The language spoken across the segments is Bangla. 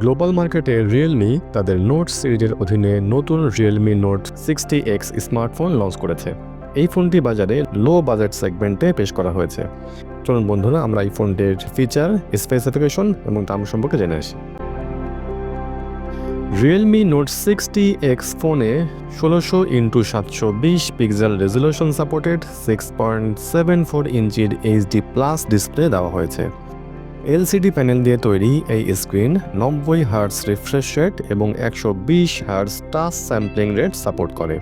গ্লোবাল মার্কেটে রিয়েলমি তাদের নোট সিরিজের অধীনে নতুন Realme note sixty X smartphone launch করেছে। এই ফোনটি বাজারে লো বাজেট সেগমেন্টে পেশ করা হয়েছে। চলুন বন্ধুরা, আমরা এই ফোনটির ফিচার স্পেসিফিকেশন এবং দাম সম্পর্কে জেনে আসি। রিয়েলমি নোট সিক্সটি এক্স ফোনে ষোলোশো ইন্টু সাতশো বিশ pixel resolution supported six point seven four ইঞ্চির এইচডি প্লাস ডিসপ্লে দেওয়া হয়েছে। এলসিডি প্যানেল দিয়ে তৈরি এই স্ক্রিন নব্বই হার্স রিফ্রেশ রেট এবং একশো বিশ hertz touch sampling rate support করে।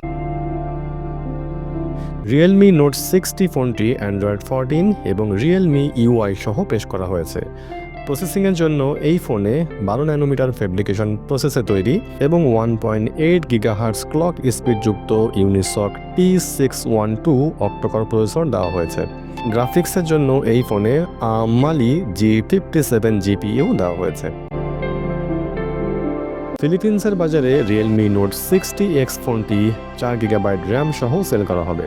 রিয়েলমি নোট সিক্সটি ফোনটি অ্যান্ড্রয়েড ফোরটিন এবং রিয়েলমি ইউআই সহ পেশ করা হয়েছে। প্রসেসিংয়ের জন্য এই ফোনে বারো ন্যানোমিটার ফেব্রিকেশন প্রসেসে তৈরি এবং one point eight gigahertz clock স্পিডযুক্ত Unisoc T six one two octacore processor দেওয়া হয়েছে। গ্রাফিক্সের জন্য এই ফোনে Mali G fifty seven GPU দেওয়া হয়েছে। ফিলিপিন্সের বাজারে রিয়েলমি নোট সিক্সটি এক্স ফোনটি চার গিগাবাইট র্যাম সহ সেল করা হবে।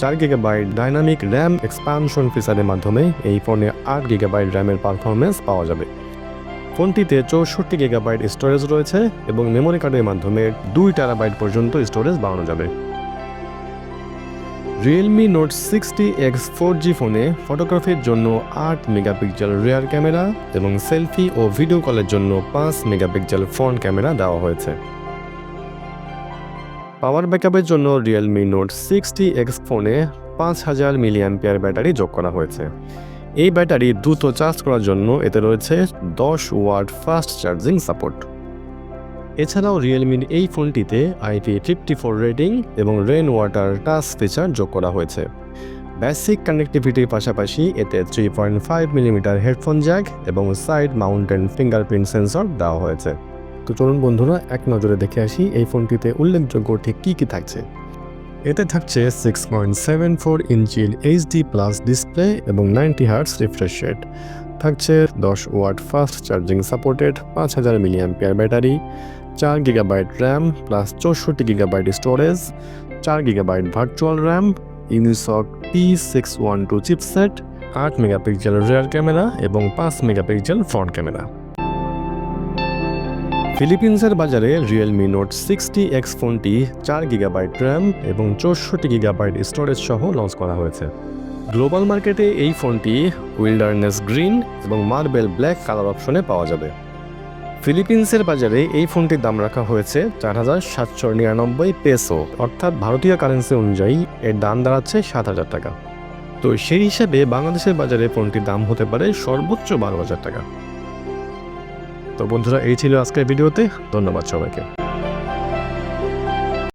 চার গিগাবাইট ডাইনামিক র্যাম এক্সপানশন ফিচারের মাধ্যমে এই ফোনে আট গিগাবাইট র্যামের পারফরমেন্স পাওয়া যাবে। ফোনটিতে চৌষট্টি গিগাবাইট স্টোরেজ রয়েছে এবং মেমোরি কার্ডের মাধ্যমে দুই টেরাবাইট পর্যন্ত স্টোরেজ বাড়ানো যাবে। Realme note sixty X four G ফোনে ফটোগ্রাফির জন্য আট মেগাপিক্সেল রিয়ার ক্যামেরা এবং সেলফি ও ভিডিও কলের জন্য পাঁচ মেগাপিক্সেল ফ্রন্ট ক্যামেরা দেওয়া হয়েছে। পাওয়ার ব্যাকআপের জন্য রিয়েলমি নোট সিক্সটি এক্স ফোনে পাঁচ হাজার মিলিয়াম্পিয়ার ব্যাটারি যোগ করা হয়েছে। এই ব্যাটারি দ্রুত চার্জ করার জন্য এতে রয়েছে দশ ওয়াট ফাস্ট চার্জিং সাপোর্ট এছাড়াও রিয়েলমির এই ফোনটিতে আইপি ফিফটি ফোর রেটিং এবং রেন ওয়াটার টাচ ফিচার যোগ করা হয়েছে। বেসিক কানেক্টিভিটির পাশাপাশি এতে three point five millimetre headphone jack এবং সাইড মাউন্টেন ফিঙ্গারপ্রিন্ট সেন্সর দেওয়া হয়েছে। তো চলুন বন্ধুরা, এক নজরে দেখে আসি এই ফোনটিতে উল্লেখযোগ্য ঠিক কী কী থাকছে। এতে থাকছে সিক্স পয়েন্ট সেভেন ফোর ইঞ্চির এইচডি প্লাস ডিসপ্লে এবং নাইনটি হার্টস রিফ্রেশ রেট থাকছে দশ ওয়াট ফাস্ট চার্জিং সাপোর্টেড পাঁচ হাজার মিলিয়াম্পিয়ার ব্যাটারি চার গিগাবাইট র্যাম প্লাস চৌষট্টি গিগাবাইট স্টোরেজ চার gigabyte virtual RAM Unisoc T six one two chipset আট মেগাপিক্সেল রিয়ার ক্যামেরা এবং পাঁচ মেগাপিক্সেল ফ্রন্ট ক্যামেরা ফিলিপিন্সের বাজারে রিয়েলমি নোট সিক্সটি এক্স ফোনটি চার গিগাবাইট র্যাম এবং চৌষট্টি গিগাবাইট স্টোরেজ সহ লঞ্চ করা হয়েছে। গ্লোবাল মার্কেটে এই ফোনটি উইল্ডারনেস গ্রিন এবং মার্বেল ব্ল্যাক কালার অপশনে পাওয়া যাবে। ফিলিপিন্সের বাজারে এই ফোনটির দাম রাখা হয়েছে চার হাজার সাতশো নিরানব্বই পেসো, অর্থাৎ ভারতীয় কারেন্সি অনুযায়ী এর দাম দাঁড়াচ্ছে সাত হাজার টাকা। তো সেই হিসাবে বাংলাদেশের বাজারে ফোনটির দাম হতে পারে সর্বোচ্চ বারো হাজার টাকা। তো বন্ধুরা, এই ছিল আজকের ভিডিওতে, ধন্যবাদ সবাইকে।